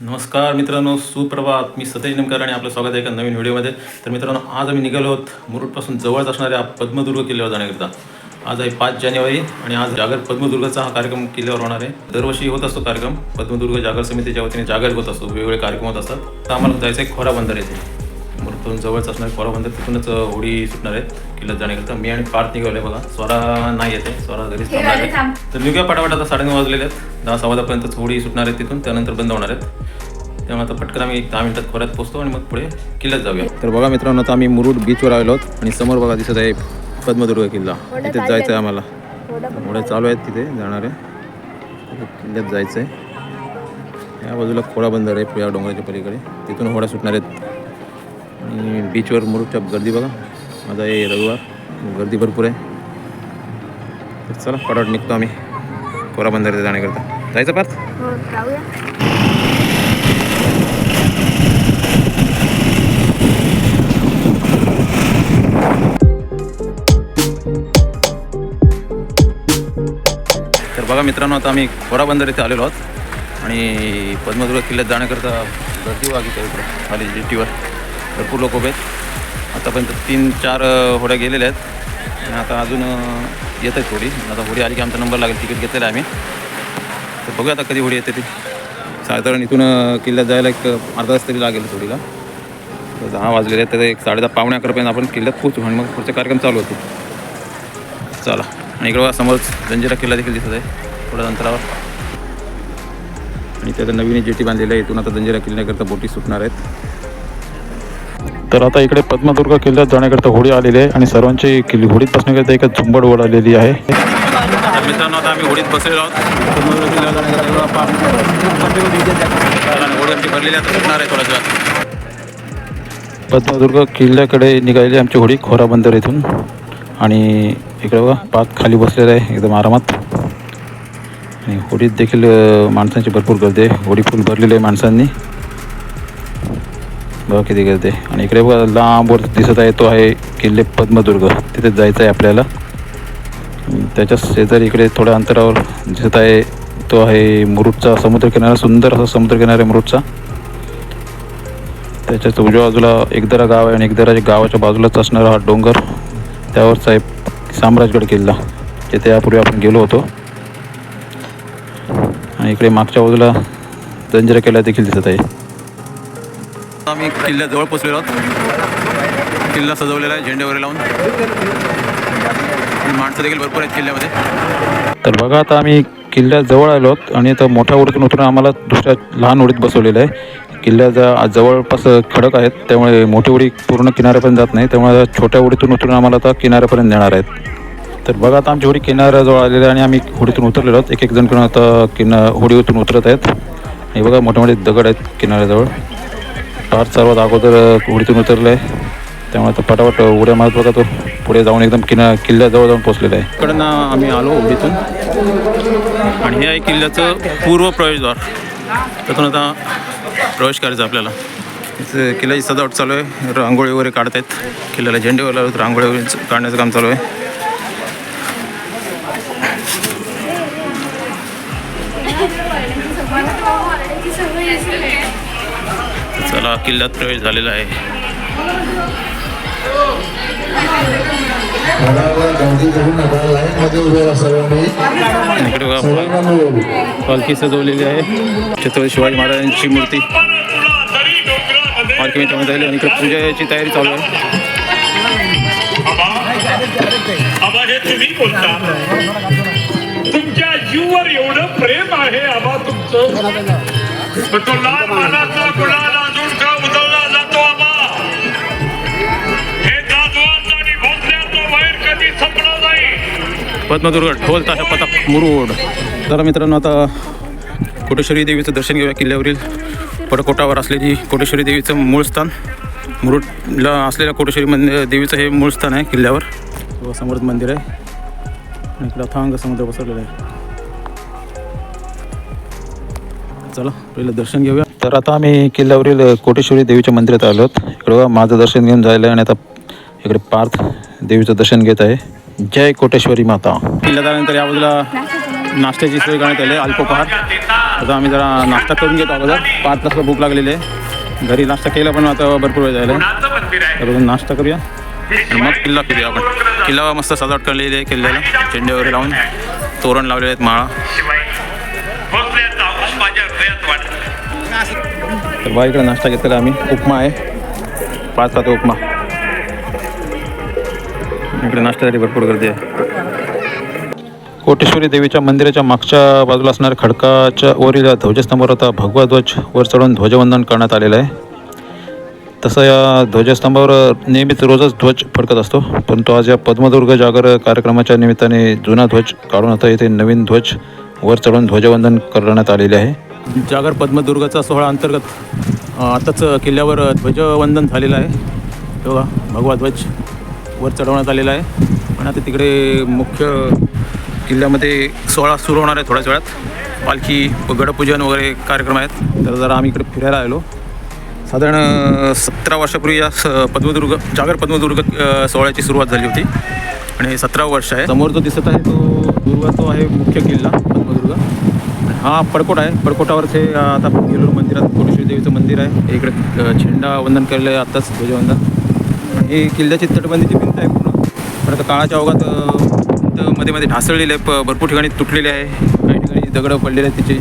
नमस्कार मित्रांनो सुप्रभात. मी सतेज नेमकर आणि आपलं स्वागत आहे एका नवीन व्हिडिओमध्ये. तर मित्रांनो आज आम्ही निघालो आहोत मुरुडपासून जवळच असणाऱ्या पद्मदुर्ग किल्ल्यावर जाण्याकरिता. आज आहे पाच जानेवारी आणि आज जागर पद्मदुर्गचा हा कार्यक्रम किल्ल्यावर होणार आहे. दरवर्षी होत असतो कार्यक्रम. पद्मदुर्ग जागर समितीच्या वतीने जागर होत असतो. वेगवेगळे कार्यक्रम होत असतात. तर आम्हाला जायचं आहे खोरा बंदर येथे. मुरुडपासून जवळच असणारे खोरा बंदर तिथूनच होडी सुटणार आहेत. किल्ल्यात जाण्याकरिता. मी आणि पार्थ निघाले बघा. स्वरा नाही येते स्वरा घरीच थांबणार आहे. तर निघूया पटापट. आता साडेनऊ वाजलेले आहेत. दहा सव्वा दहापर्यंत होडी सुटणार आहेत तिथून. त्यानंतर बंद होणार आहेत. त्यामुळे आता पटकन आम्ही एक दहा मिनिटात खोऱ्यात पोहोचतो आणि मग पुढे किल्ल्यात जाऊया. तर बघा मित्रांनो आता आम्ही मुरुड बीचवर आलो आहोत. आणि समोर बघा दिसत आहे पद्मदुर्ग किल्ला. तिथे जायचं आहे. आम्हाला. होड्या चालू आहेत तिथे जाणारे. किल्ल्यात जायचं आहे या बाजूला खोडा बंदर आहे या डोंगराच्या पलीकडे. तिथून होड्या सुटणार आहेत. आणि बीचवर मुरुडच्या गर्दी बघा. माझा आहे रविवार. गर्दी भरपूर आहे. तर चला पटापट निघतो आम्ही. खोरा बंदर जाण्याकरता. जायचं पार्थ? बघा मित्रांनो आता आम्ही घोडा बंदर इथे आलेलो आहोत. आणि पद्मदुर्ग किल्ल्यात जाण्याकरता गर्दी वागी इकडे खाली जेटीवर. भरपूर लोक उभे आहेत. आतापर्यंत तीन चार होड्या गेलेल्या आहेत. आणि आता अजून येत आहेत होडी. आता होडी आली की आमचा नंबर लागेल तिकीट घेतलेलं आहे आम्ही. तर बघूया आता कधी होडी येते ती. साधारण इथून किल्ल्यात जायला एक अर्धा तास तरी लागेल होडीला. तर दहा वाजलेले आहेत तर एक साडे दहा पावणे अकरापर्यंत आपण किल्ल्यात पोहोचू. आणि मग पुढचे कार्यक्रम चालू होते चला. आणि इकडं समोर जंजिरा किल्ला देखील दिसत आहे. थोड्या अंतरावर. आणि त्यात नवीन जेटी बांधलेली आहे. इथून आता जंजिरा किल्ल्याकरता बोटी सुटणार आहेत. तर आता इकडे पद्मदुर्ग किल्ल्यात जाण्याकरता होडी आलेली आहे आणि सर्वांची किल्ली होडीत बसण्याकरता एक झुंबड ओढालेली आहे. तर मित्रांनो आता आम्ही होडीत बसलेलो आहोत. होडी आमची भरलेली आहे आता सुटणार आहे थोड्याच वेळात. पद्मदुर्ग किल्ल्याकडे निघालेली आमची होडी खोरा बंदर इथून. आणि इकडे बघा पाक खाली बसलेला आहे. एकदम आरामात. आणि होडीत देखील माणसांची भरपूर गर्दी आहे. होडी फुल भरलेली आहे माणसांनी. बघा किती गर्दी आहे. आणि इकडे बघा लांबवर दिसत आहे तो आहे किल्ले पद्मदुर्ग. तिथे जायचं आहे आपल्याला. त्याच्या शेजारी इकडे थोड्या अंतरावर दिसत आहे तो आहे मुरुडचा समुद्रकिनारा सुंदर असा समुद्रकिनारा आहे मुरुडचा. त्याच्याच उजव्या बाजूला एकदरा गाव आहे आणि एकदरा गावाच्या बाजूलाच असणारा हा डोंगर त्यावरचा आहे साम्राजगड किल्ला जिथे यापूर्वी आपण गेलो होतो. इकडे मागच्या बाजूला जंजिरा किल्ला देखील दिसत आहे. आम्ही किल्ल्याजवळ पोचलेलो आहोत. किल्ला सजवलेला आहे झेंडे वगैरे लावून. आणि माणसं देखील भरपूर आहेत किल्ल्यामध्ये. तर बघा आता आम्ही किल्ल्याजवळ आलो आहोत आणि आता मोठ्या उडीतून उतरून आम्हाला दुसऱ्या लहान उडीत बसवलेलं आहे. किल्ल्याच्या जवळपास खडक आहेत त्यामुळे मोठी उडी पूर्ण किनाऱ्यापर्यंत जात नाही त्यामुळे छोट्या उडीतून उतरून आम्हाला आता किनाऱ्यापर्यंत नेणार आहेत. तर बघा आता आमची होडी किनाऱ्याजवळ आलेली आहे आणि आम्ही होडीतून उतरलेलो आहोत. एक एक जण करून आता किना होडीतून उतरत आहेत. आणि बघा मोठे मोठे दगड आहेत किनाऱ्याजवळ. पार सर्वात अगोदर होडीतून उतरलं आहे त्यामुळे आता पटापट उड्या मारत बघा तो. पुढे जाऊन एकदम किना किल्ल्याजवळ जाऊन पोचलेला आहे. इकडनं आम्ही आलो उडीतून आणि हे आहे किल्ल्याचं पूर्व प्रवेशद्वार. त्यातून आता प्रवेश करायचा आपल्याला. किल्ल्याची सजावट चालू आहे. रांगोळी वगैरे काढत आहेत किल्ल्याला झेंडे वगैरे रांगोळी वगैरे काढण्याचं काम चालू आहे. चला किल्ल्यात प्रवेश झालेला आहे. इकडे पालखी सजवलेली आहे. छत्रपती शिवाजी महाराजांची मूर्ती. पालखी मित्रांनो झाली आणि इकडे पूजेची तयारी चालू आहे. आबा हे तुम्ही बोलता. तुमच्या जीवर एवढं प्रेम आहे आबा तुमचं? तो पद्मदुर्ग ढोल ताशा पथक मुरुड. तर मित्रांनो आता कोटेश्वरी देवीचं दर्शन घेऊया किल्ल्यावरील पडकोटावर असलेली कोटेश्वरी देवीचं मूळ स्थान. मुरुडला असलेल्या कोटेश्वरी मंदिर देवीचं हे मूळ स्थान आहे किल्ल्यावर. समृद्ध मंदिर आहे. आणि इकडं अथांग समुद्र पसरलेला आहे. चला पहिलं दर्शन घेऊया. तर आता आम्ही किल्ल्यावरील कोटेश्वरी देवीच्या मंदिरात आलो आहोत इकडं माझं दर्शन घेऊन जायला आणि आता इकडे पार्थ देवीचं दर्शन घेत आहे. जय कोटेश्वरी माता. किल्ल्यात आल्यानंतर या बाजूला नाश्त्याची सोय करण्यात आली अल्पोपहार आता आम्ही जरा नाश्ता करून घेतो अगोदर पाच तासला भूक लागलेली आहे. घरी नाश्ता केला पण आता भरपूर वेळ आहे तर नाश्ता करूया. आणि मग किल्ला फिरूया आपण. किल्ला मस्त सजावट करलेली आहे किल्ल्याला. झेंडे वगैरे लावून. तोरण लावलेले आहेत माळा. तर बा इकडे नाश्ता घेतलेला आम्ही. उपमा आहे. पाच सात उपमा. इकडे नाश्त्यासाठी भरपूर गर्दी आहे. कोटेश्वरी देवीच्या मंदिराच्या मागच्या बाजूला असणाऱ्या खडकाच्या वरील या ध्वजस्तंभावर आता भगवा ध्वज वर चढून ध्वजवंदन करण्यात आलेलं आहे. तसं या ध्वजस्तंभावर नेहमीच रोजच ध्वज फडकत असतो परंतु आज या पद्मदुर्ग जागर कार्यक्रमाच्या निमित्ताने जुना ध्वज काढून आता इथे नवीन ध्वज वर चढून ध्वजवंदन करण्यात आलेले आहे. जागर पद्मदुर्गाचा सोहळा अंतर्गत आताच किल्ल्यावर ध्वजवंदन झालेलं आहे. तो बघा, भगवा ध्वज. वर चढवण्यात आलेला आहे. आणि आता तिकडे मुख्य किल्ल्यामध्ये सोहळा सुरू होणार आहे थोड्याच वेळात. पालखी व गडपूजन वगैरे कार्यक्रम आहेत. तर जरा आम्ही इकडे फिरायला आलो साधारण सतरा वर्षापूर्वी या स पद्मदुर्ग जागर पद्मदुर्ग सोहळ्याची सुरुवात झाली होती. आणि सतरा वर्ष आहे. समोर जो दिसत आहे तो दुर्ग तो आहे मुख्य किल्ला पद्मदुर्ग. हा पडकोट आहे. पडकोटावरच हे आता आपण गेलो मंदिरात कोटेश्वरी देवीचं मंदिर आहे. इकडे झेंडा वंदन केलेलं आहे आत्ताच ध्वजवंदन. ही किल्ल्याची तटबंदीची भिंत आहे पूर्ण पण आता काळाच्या ओघात भिंत मध्ये मध्ये ढासळलेली आहे प- भरपूर ठिकाणी तुटलेली आहे काही ठिकाणी दगडं पडलेले आहेत तिचे.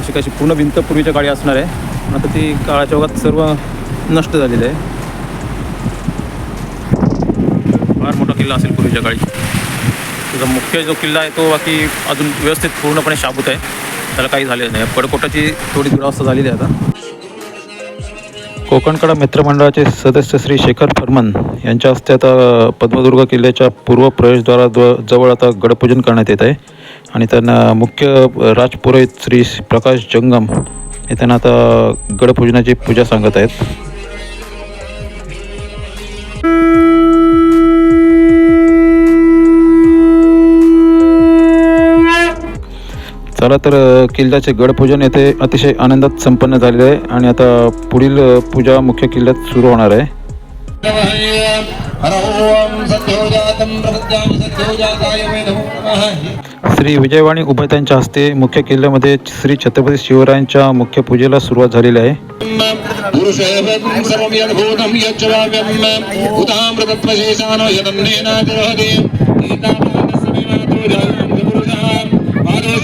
अशी कशी पूर्ण भिंत पूर्वीच्या काळी असणार आहे पण आता ती काळाच्या ओघात सर्व नष्ट झालेलं आहे. फार मोठा किल्ला असेल पूर्वीच्या काळी. त्याचा मुख्य जो किल्ला आहे तो बाकी अजून व्यवस्थित पूर्णपणे शाबूत आहे. त्याला काही झालेलं नाही. पडकोटाची थोडी दुरावस्था झालेली आहे आता. कोकणकडा मित्रमंडळाचे सदस्य श्री शेखर फरमन यांच्या हस्ते आता पद्मदुर्ग किल्ल्याच्या पूर्व प्रवेशद्वारा जवळ आता गडपूजन करण्यात येत आहे. आणि त्यांना मुख्य राजपुरोहित श्री प्रकाश जंगम हे त्यांना आता गडपूजनाची पूजा सांगत आहेत. चला तर किल्ल्याचे गडपूजन येथे अतिशय आनंदात संपन्न झालेले आहे आणि आता पुढील पूजा मुख्य किल्ल्यात सुरू होणार आहे. श्री विजयवाणी उभयतांच्या हस्ते मुख्य किल्ल्यामध्ये श्री छत्रपती शिवरायांच्या मुख्य पूजेला सुरुवात झालेली आहे.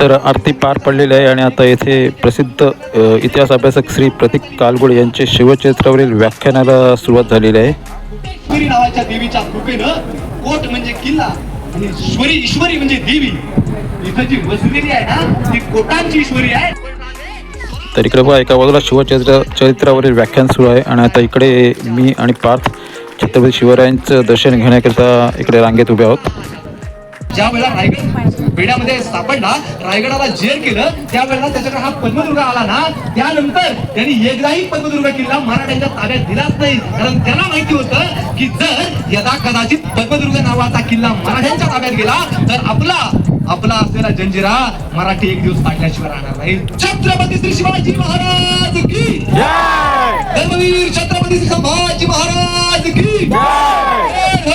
तर आरती पार पडलेली आहे आणि आता येथे प्रसिद्ध इतिहास अभ्यासक श्री प्रतीक कालगुड यांचे शिवचरित्रावरील व्याख्यानाला सुरुवात झालेली आहे. नावाच्या देवीच्या कृपेनं कोट म्हणजे किल्ला आणि ईश्वरी ईश्वरी म्हणजे देवी. इथं जी वसलेली आहे ना ती कोटांची ईश्वरी आहे. तर इकडे बघा एका बाजूला शिवचरित्र चरित्रावरील व्याख्यान सुरू आहे. आणि आता इकडे मी आणि पार्थ छत्रपती शिवरायांचं दर्शन घेण्याकरिता इकडे रांगेत उभे आहोत. ज्या वेळेला रायगड बेड्यामध्ये सापडला रायगडाला जेर केलं त्यावेळेला त्याच्याकडे हा पद्मदुर्ग आला ना त्यानंतर त्यांनी एकदाही पद्मदुर्ग किल्ला मराठ्यांच्या ताब्यात दिलाच नाही. कारण त्याला माहिती होतं की जर यदा कदाचित पद्मदुर्ग नावाचा किल्ला मराठ्यांच्या ताब्यात गेला तर आपला आपला असलेला जंजिरा मराठी एक दिवस काढल्याशिवाय राहणार नाही. छत्रपती श्री शिवाजी महाराज की धर्मवीर छत्रपती श्री संभाजी महाराज की जय! हो!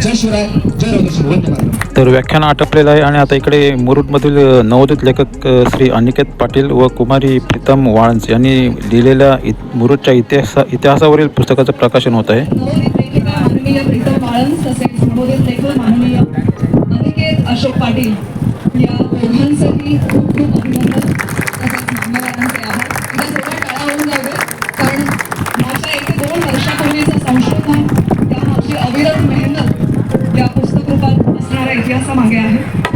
जय! शिवराय जय रघुनाथ वंदे मातरम. तर व्याख्यान आटपलेलं आहे आणि आता इकडे मुरुडमधील नवोदित लेखक श्री अनिकेत पाटील व कुमारी प्रीतम वाळंज यांनी लिहिलेल्या मुरुडच्या इतिहासा इतिहासावरील पुस्तकाचं प्रकाशन होत आहे. नवोदित तसेच संबोधित लेखक माननीय अनिकेत अशोक पाटील या दोघांसाठी खूप खूप अभिनंदन तसेच मान्यवरांचे आभार. एकदा थोड्या काळावरून जाऊ कारण मागच्या एक ते दोन वर्षापूर्वीचं संशोधन त्यामागची अविरत मेहनत या पुस्तकरूपात असणाऱ्या इतिहासामागे आहे.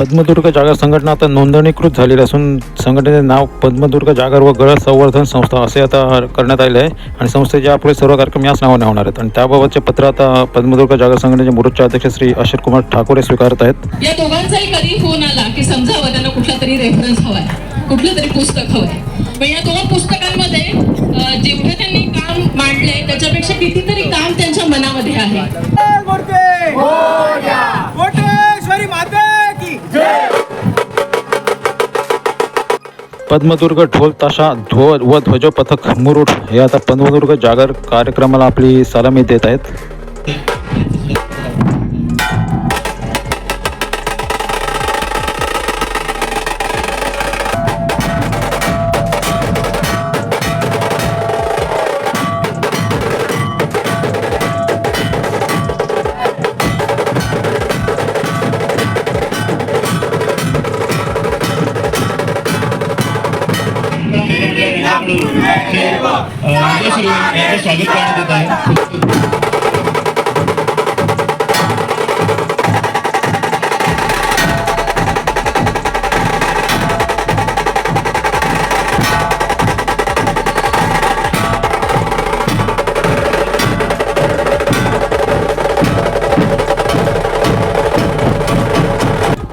पद्मदुर्ग जागर संघटना आता नोंदणीकृत झालेली असून संघटनेचे नाव पद्मदुर्ग जागर व गळ संवर्धन संस्था असे आता करण्यात आले आहे. आणि संस्थेचे यापुढे सर्व कार्यक्रम याच नावाने होणार आहेत. आणि त्याबाबतचे पत्र आता पद्मदुर्ग जागर संघटनेचे मुरुदचे अध्यक्ष श्री अशोक कुमार ठाकूर स्वीकारत आहेत. या दोघांचाही कधी फोन आला की समजावं त्यांना कुठला तरी रेफरन्स हवाय. कुठलं तरी पुस्तक हवंय. या दोन पुस्तकांमध्ये जेवढं त्यांनी काम मांडलंय त्याच्यापेक्षा कितीतरी काम त्यांच्या मनामध्ये आहे. पद्मदुर्ग ढोल ताशा ध्व व ध्वज पथक मुरुड हे आता पद्मदुर्ग जागर कार्यक्रमाला आपली सलामी देत आहेत.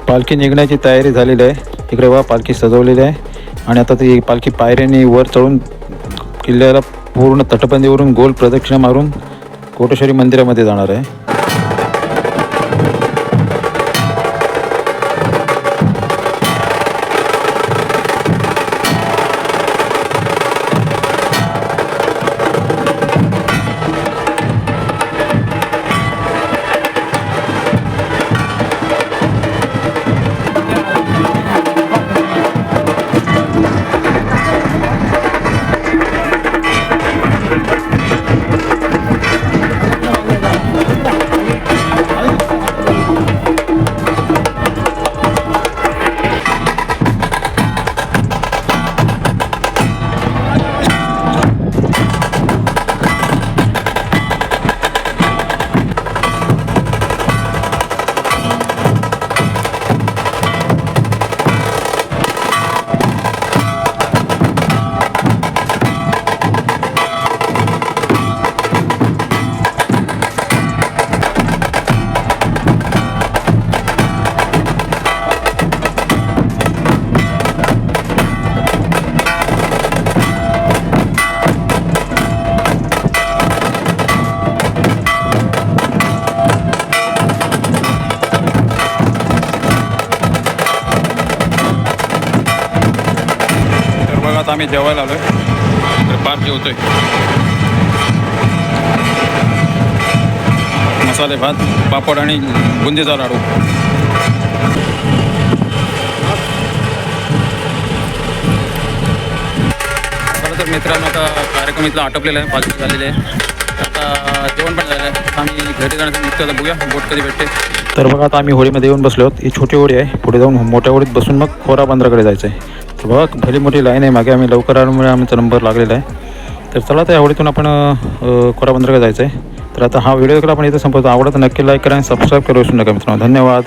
पालखी निघण्याची तयारी झालेली आहे. इकडे वा पालखी सजवलेली आहे. आणि आता ती पालखी पायऱ्यांनी वर चढून किल्ल्याला पूर्ण तटबंदीवरून गोल प्रदक्षिणा मारून कोटेश्वरी मंदिरामध्ये जाणार आहे. आम्ही जेवायला आलोय. तर पाच जेवतोय मसाले भात पापड आणि बुंदीचा लाडू. खरं तर मित्रांनो आता कार्यक्रम इथला आटोपलेला आहे पाच झालेले आहे. आता जेवण पण झालं आहे. आम्ही घरी जाण्याचं निघतो आता बघूया बोट कधी भेटते. तर बघा आता आम्ही होळीमध्ये येऊन बसलो आहोत. ही छोटी होळी आहे. पुढे जाऊन मोठ्या होळीत बसून मग खोरा बंदराकडे जायचं आहे तर बघा भली मोठी लाईन आहे. मागे आम्ही लवकर आल्यामुळे आमचा नंबर लागलेला आहे. तर चला त्या आवडीतून आपण अ, जायचं आहे तर आता हा व्हिडिओ देखील आपण इथे संपवतो. आवडत नक्की लाईक करा आणि सबस्क्राईब करू विसरू नका मित्रांनो. धन्यवाद.